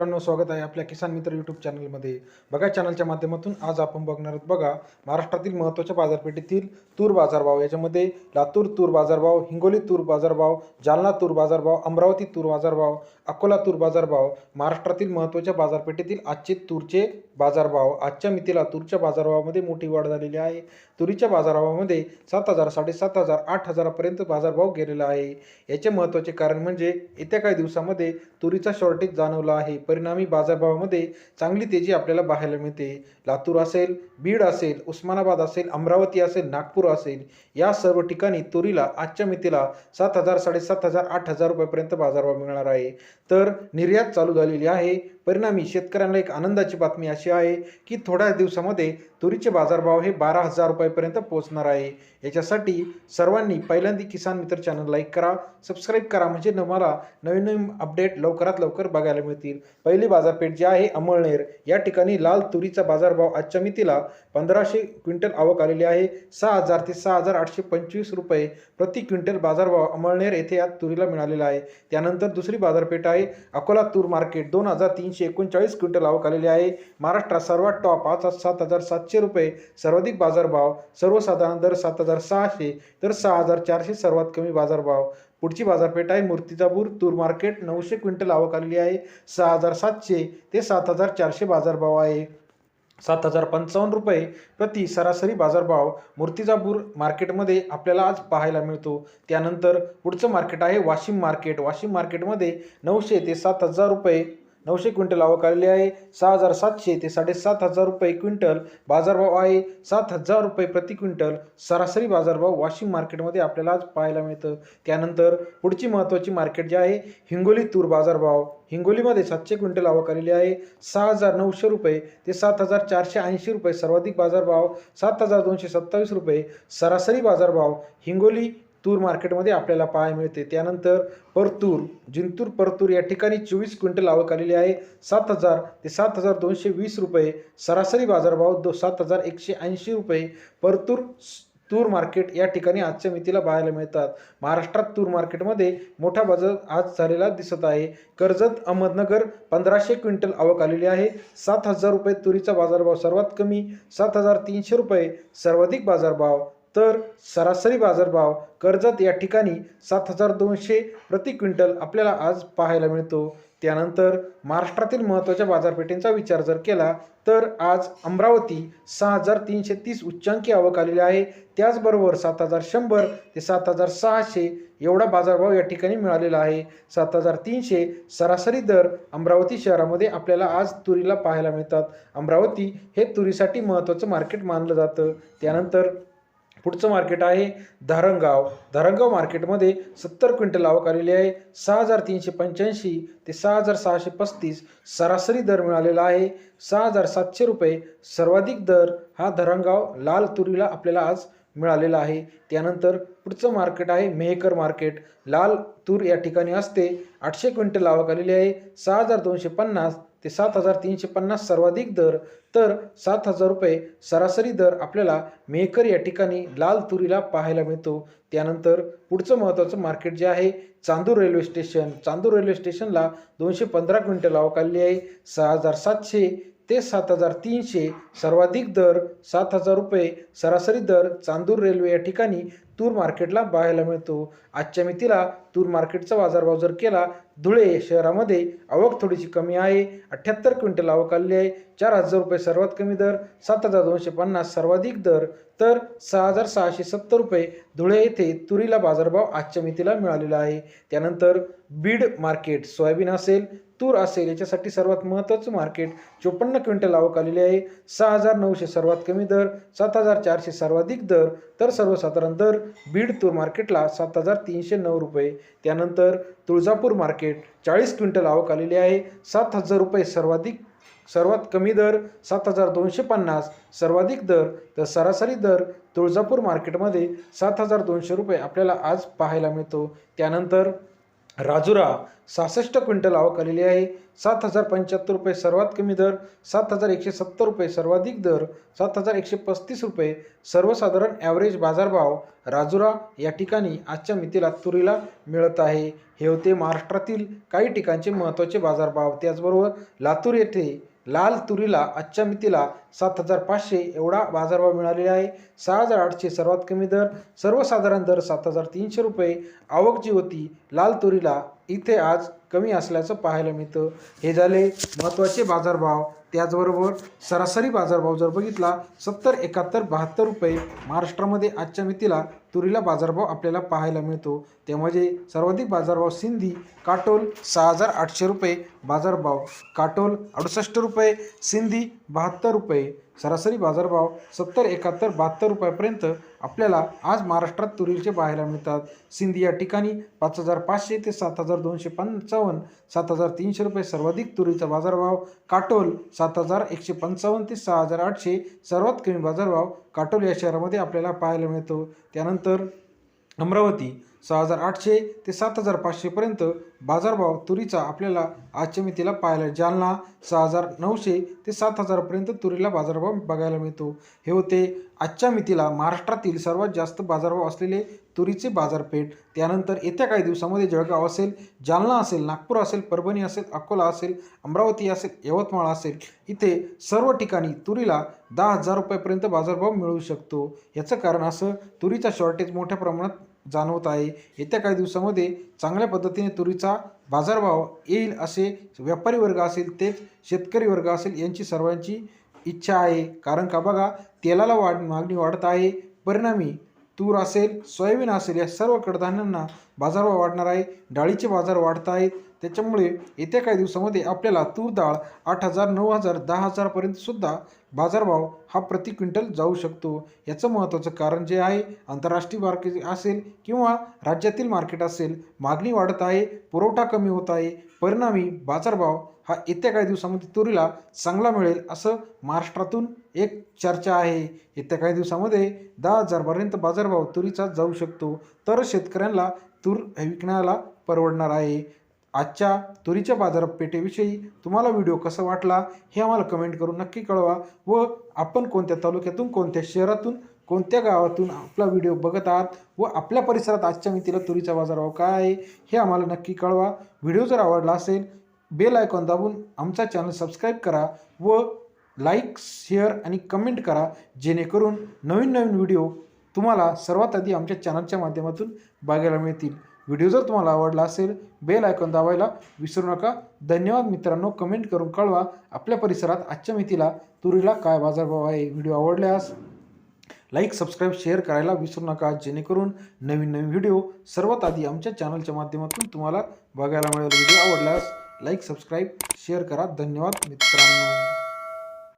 मित्रांनो स्वागत आहे आपल्या किसान मित्र यूट्यूब चॅनलमध्ये बघा चॅनलच्या माध्यमातून आज आपण बघणार आहोत बघा महाराष्ट्रातील महत्त्वाच्या बाजारपेठेतील तूर बाजारभाव. याच्यामध्ये लातूर तूर बाजारभाव हिंगोली तूर बाजारभाव जालना तूर बाजारभाव अमरावती तूर बाजारभाव अकोला तूर बाजारभाव महाराष्ट्रातील महत्त्वाच्या बाजारपेठेतील आजचे तूरचे बाजारभाव. आजच्या मितीला तूरच्या बाजारभावामध्ये मोठी वाढ झालेली आहे. तुरीच्या बाजारभावामध्ये सात हजार साडेसात हजार आठ हजारापर्यंत बाजारभाव गेलेला आहे. याचे महत्त्वाचे कारण म्हणजे येत्या काही दिवसामध्ये तुरीचा शॉर्टेज जाणवला आहे. परिणामी बाजारभावामध्ये चांगली तेजी आपल्याला पाहायला मिळते. लातूर असेल बीड असेल उस्मानाबाद असेल अमरावती असेल नागपूर असेल या सर्व ठिकाणी तुरीला आजच्या मितीला सात हजार साडेसात हजार आठ हजार रुपयापर्यंत बाजारभाव मिळणार आहे. तर निर्यात चालू झालेली आहे. परिणामी शेतकऱ्यांना एक आनंदाची बातमी अशी आहे की थोड्या दिवसामध्ये तुरीचे बाजारभाव हे बारा हजार रुपयापर्यंत पोहोचणार आहे. याच्यासाठी सर्वांनी पहिल्यांदा किसान मित्र चॅनल लाईक करा सबस्क्राईब करा म्हणजे तुम्हाला नवीन नवीन अपडेट लवकरात लवकर बघायला मिळतील. पहिली बाजारपेठ जी आहे अमळनेर या ठिकाणी लाल तुरीचा बाजारभाव आजच्या मितीला पंधराशे क्विंटल आवक आलेली आहे. सहा हजार ते सहा हजार आठशे पंचवीस रुपये प्रति क्विंटल बाजारभाव अमळनेर येथे या तुरीला मिळालेला आहे. त्यानंतर दुसरी बाजारपेठ आहे अकोला तूर मार्केट दोन हजार तीनशे एकोणचाळीस क्विंटल आवक आलेली आहे. महाराष्ट्रात सर्वात टॉप पाच सात हजार सातशे रुपये. सर्वाधिक बाजारभाव सर्वसाधारण दर सात हजार सहाशे तर सहा हजार चारशे सर्वात कमी बाजारभाव. पुढची बाजारपेठ आहे मूर्तिजापूर तूर मार्केट नऊशे क्विंटल आवक आलेली आहे. सहा हजार सातशे ते सात हजार चारशे बाजारभाव आहे. सात हजार पंचावन्न रुपये प्रति सरासरी बाजारभाव मूर्तिजापूर मार्केटमध्ये आपल्याला आज पाहायला मिळतो. त्यानंतर पुढचं मार्केट आहे वाशिम मार्केट. वाशिम मार्केटमध्ये नऊशे ते सात हजार रुपये नऊशे क्विंटल आवक आलेली आहे. सहा हजार सातशे ते साडेसात हजार रुपये क्विंटल बाजारभाव आहे. सात हजार रुपये प्रति क्विंटल सरासरी बाजारभाव वाशिम मार्केटमध्ये आपल्याला आज पाहायला मिळतं. त्यानंतर पुढची महत्त्वाची मार्केट जी आहे हिंगोली तूर बाजारभाव. हिंगोलीमध्ये सातशे क्विंटल आवक आलेली आहे. सहा हजार नऊशे रुपये ते सात हजार चारशे ऐंशी रुपये सर्वाधिक बाजारभाव. सात हजार दोनशे सत्तावीस रुपये सरासरी बाजारभाव. हिंगोली तूर मार्केटमध्ये आपल्याला पाहायला मिळते. त्यानंतर परतूर जिंतूर परतूर या ठिकाणी चोवीस क्विंटल आवक आलेली आहे. सात हजार ते सात हजार दोनशे वीस रुपये सरासरी बाजारभाव दो सात हजार एकशे ऐंशी रुपये परतूर तूर मार्केट या ठिकाणी आजच्या मितीला पाहायला मिळतात. महाराष्ट्रात तूर मार्केटमध्ये मोठा बाजार आज झालेला दिसत आहे. कर्जत अहमदनगर पंधराशे क्विंटल आवक आलेली आहे. सात हजार रुपये तुरीचा बाजारभाव सर्वात कमी सात हजार तीनशे रुपये सर्वाधिक बाजारभाव तर सरासरी बाजारभाव कर्जत या ठिकाणी सात हजार दोनशे प्रति क्विंटल आपल्याला आज पाहायला मिळतो. त्यानंतर महाराष्ट्रातील महत्त्वाच्या बाजारपेठेंचा विचार जर केला तर आज अमरावती सहा हजार तीनशे तीस उच्चांकी आवक आलेली आहे. त्याचबरोबर सात हजार शंभर ते सात हजार सहाशे एवढा बाजारभाव या ठिकाणी मिळालेला आहे. सात हजार तीनशे सरासरी दर अमरावती शहरामध्ये आपल्याला आज तुरीला पाहायला मिळतात. अमरावती हे तुरीसाठी महत्त्वाचं मार्केट मानलं जातं. त्यानंतर पुढचं मार्केट आहे धारणगाव धारणगाव मार्केटमध्ये सत्तर क्विंटल आवक आलेली आहे. सहा हजार तीनशे पंच्याऐंशी ते सहा हजार सहाशे पस्तीस सरासरी दर मिळालेला आहे. सहा हजार सातशे रुपये सर्वाधिक दर हा धरणगाव लाल तुरीला आपल्याला आज मिळालेला आहे. त्यानंतर पुढचं मार्केट आहे मेहकर मार्केट. लाल तूर या ठिकाणी असते. आठशे क्विंटल आवक आलेली आहे. सहा हजार दोनशे पन्नास ते सात हजार तीनशे पन्नास सर्वाधिक दर तर सात हजार रुपये सरासरी दर आपल्याला मेहकर या ठिकाणी लाल तुरीला पाहायला मिळतो. त्यानंतर पुढचं महत्त्वाचं मार्केट जे आहे Chandur railway station. Chandur railway स्टेशनला दोनशे पंधरा क्विंटल आवक आलेली आहे. सहा हजार सातशे ते सात हजार तीनशे सर्वाधिक दर सात हजार रुपये सरासरी दर चांदूर रेल्वे या ठिकाणी तूर मार्केटला पाहायला मिळतो. आजच्या मितीला तूर मार्केटचा बाजारभाव जर केला धुळे शहरामध्ये आवक थोडीशी कमी आहे. अठ्ठ्याहत्तर क्विंटल आवक आलेली आहे. चार हजार रुपये सर्वात कमी दर सात हजार दोनशे पन्नास सर्वाधिक दर. तर सहा हजार सहाशे सत्तर रुपये धुळे येथे तुरीला बाजारभाव आजच्या मितीला मिळालेला आहे. त्यानंतर बीड मार्केट सोयाबीन असेल तूर असेल याच्यासाठी सर्वात महत्त्वाचं मार्केट चोपन्न क्विंटल आवक आलेली आहे. सहा हजार नऊशे सर्वात कमी दर सात हजार चारशे सर्वाधिक दर तर सर्वसाधारण दर बीड तूर मार्केटला सात हजार तीनशे नऊ रुपये. त्यानंतर तुळजापूर मार्केट चाळीस क्विंटल आवक आलेली आहे सात हजार रुपये सर्वाधिक सर्वात कमी दर सात हजार दोनशे पन्नास सर्वाधिक दर तर सरासरी दर तुळजापूर मार्केटमध्ये सात हजार दोनशे रुपये आपल्याला आज पाहायला मिळतो. त्यानंतर राजुरा सहासष्ट क्विंटल आवक आलेली आहे. सात हजार पंच्याहत्तर रुपये सर्वात कमी दर सात हजार एकशे सत्तर रुपये सर्वाधिक दर सात हजार एकशे पस्तीस रुपये सर्वसाधारण ॲव्हरेज बाजारभाव राजुरा या ठिकाणी आजच्या मितीला तुरीला मिळत आहे. हे होते महाराष्ट्रातील काही ठिकाणचे महत्त्वाचे बाजारभाव. त्याचबरोबर लातूर येथे लाल तुरीला आजच्या मितीला सात हजार पाचशे एवढा बाजारभाव मिळालेला आहे. सहा हजार आठशे सर्वात कमी दर सर्वसाधारण दर सात हजार तीनशे रुपये. आवक जी होती लाल तुरीला इथे आज कमी असल्याचं पाहायला मिळतं. हे झाले महत्त्वाचे बाजारभाव. त्याचबरोबर सरासरी बाजारभाव जर बघितला सत्तर एकाहत्तर बहात्तर रुपये महाराष्ट्रामध्ये आजच्या मितीला तुरीला बाजारभाव आपल्याला पाहायला मिळतो. त्यामध्ये सर्वाधिक बाजारभाव सिंधी काटोल सहा हजार आठशे रुपये बाजारभाव काटोल अडुसष्ट रुपये सिंधी बहात्तर रुपये. सरासरी बाजारभाव सत्तर एकाहत्तर बहात्तर रुपयापर्यंत आपल्याला आज महाराष्ट्रात तुरीचे पाहायला मिळतात. सिंधी या ठिकाणी पाच हजार पाचशे ते सात हजार दोनशे पंचावन्न सात हजार तीनशे रुपये सर्वाधिक तुरीचा बाजारभाव. काटोल सात हजार एकशे पंचावन्न ते सहा हजार आठशे सर्वात कमी बाजारभाव काटोल या शहरामध्ये आपल्याला पाहायला मिळतो. त्यानंतर अमरावती सहा हजार आठशे ते सात हजार पाचशेपर्यंत बाजारभाव तुरीचा आपल्याला आजच्या मितीला पाहायला जालना सहा हजार नऊशे ते सात हजारपर्यंत तुरीला बाजारभाव बघायला मिळतो. हे होते आजच्या मितीला महाराष्ट्रातील सर्वात जास्त बाजारभाव असलेले तुरीची बाजारपेठ. त्यानंतर येत्या काही दिवसामध्ये जळगाव असेल जालना असेल नागपूर असेल परभणी असेल अकोला असेल अमरावती असेल यवतमाळ असेल इथे सर्व ठिकाणी तुरीला दहा हजार रुपयापर्यंत बाजारभाव मिळू शकतो. याचं कारण असं तुरीचा शॉर्टेज मोठ्या प्रमाणात जाणवत आहे. येत्या काही दिवसामध्ये चांगल्या पद्धतीने तुरीचा बाजारभाव येईल असे व्यापारी वर्ग असेल तेच शेतकरी वर्ग असेल यांची सर्वांची इच्छा आहे. कारण का बघा तेलाला वाढ मागणी वाढत आहे. परिणामी तूर असेल सोयाबीन असेल या सर्व कडधान्यांना बाजारभाव वाढणार आहे. डाळीचे बाजार वाढत आहेत. त्याच्यामुळे येत्या काही दिवसामध्ये आपल्याला तूर डाळ आठ हजार नऊ हजार दहा हजारपर्यंत सुद्धा बाजारभाव हा प्रति क्विंटल जाऊ शकतो. याचं महत्त्वाचं कारण जे आहे आंतरराष्ट्रीय मार्केट असेल किंवा राज्यातील मार्केट असेल मागणी वाढत आहे पुरवठा कमी होत आहे. परिणामी बाजारभाव हा येत्या काही दिवसामध्ये तुरीला चांगला मिळेल असं महाराष्ट्रातून एक चर्चा आहे. येत्या काही दिवसामध्ये दहा हजारपर्यंत बाजारभाव तुरीचा जाऊ शकतो. तर शेतकऱ्यांना तूर विकण्याला परवडणार आहे. आजच्या तुरीच्या बाजारपेठेविषयी तुम्हाला व्हिडिओ कसा वाटला हे आम्हाला कमेंट करून नक्की कळवा व आपण कोणत्या तालुक्यातून कोणत्या शहरातून कोणत्या गावातून आपला व्हिडिओ बघत आहात व आपल्या परिसरात आजच्या मितीला तुरीचा बाजारभाव काय आहे हे आम्हाला नक्की कळवा. व्हिडिओ जर आवडला असेल बेल आयकॉन दाबून आमचा चॅनल सबस्क्राईब करा व लाईक शेअर आणि कमेंट करा जेणेकरून नवीन नवीन व्हिडिओ तुम्हाला सर्वात आधी आमच्या चॅनलच्या माध्यमातून बघायला मिळतील. व्हिडिओ जर तुम्हाला आवडला असेल बेल आयकॉन दाबायला विसरू नका. धन्यवाद मित्रांनो. कमेंट करून कळवा आपल्या परिसरात आजच्या मितीला तुरीला काय बाजारभाव आहे? व्हिडिओ आवडल्यास लाईक सबस्क्राईब शेअर करायला विसरू नका. जेणेकरून नवीन नवीन व्हिडिओ सर्वात आधी आमच्या चॅनलच्या माध्यमातून तुम्हाला बघायला मिळेल. व्हिडिओ आवडल्यास लाईक सबस्क्राईब शेअर करा. धन्यवाद मित्रांनो.